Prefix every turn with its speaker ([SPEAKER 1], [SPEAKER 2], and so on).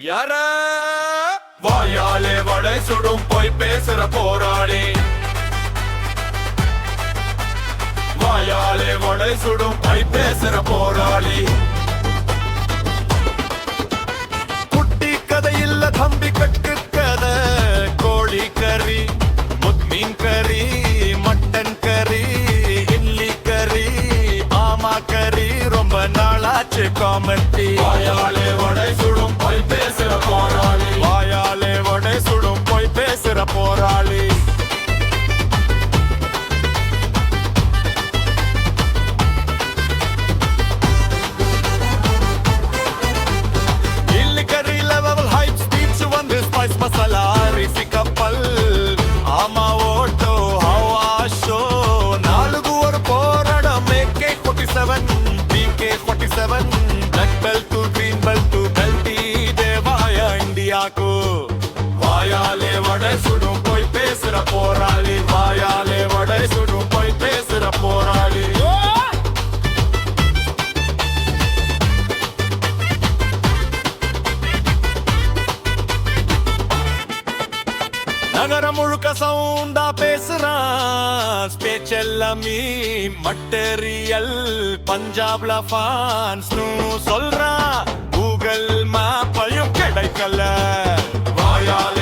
[SPEAKER 1] யார? வாயாலே வடை சுடும் போய் பேசுற போராளி. வாயாலே வடை சுடும் போய் பேசுற போராளி. குட்டி கதை இல்ல தம்பி கட்டு கதை கோழி கறி முத்மீன் கறி மட்டன் கறி இட்லி கறி ஆமா கறி ரொம்ப நாளாச்சு காமெடி வாயாலே పసుపసలారి సికప్పల్ ఆమా ఓటో హవాషో నాలుగు వర పోరాడ మేకే forty seven PK forty seven black belt green belt బెల్టీ దేవాయ ఇండియాకు. వాయాలే వడసుడు పోయి పేసుర పోరాలి. நகரம் முழுக்க சவுண்டா பேசுறான் ஸ்பேச் எல்லாமே மட்டரியல் பஞ்சாப்ல ஃபான்ஸ் சொல்றா. கூகுள் மேப்பையும் கிடைக்கல. வாயால்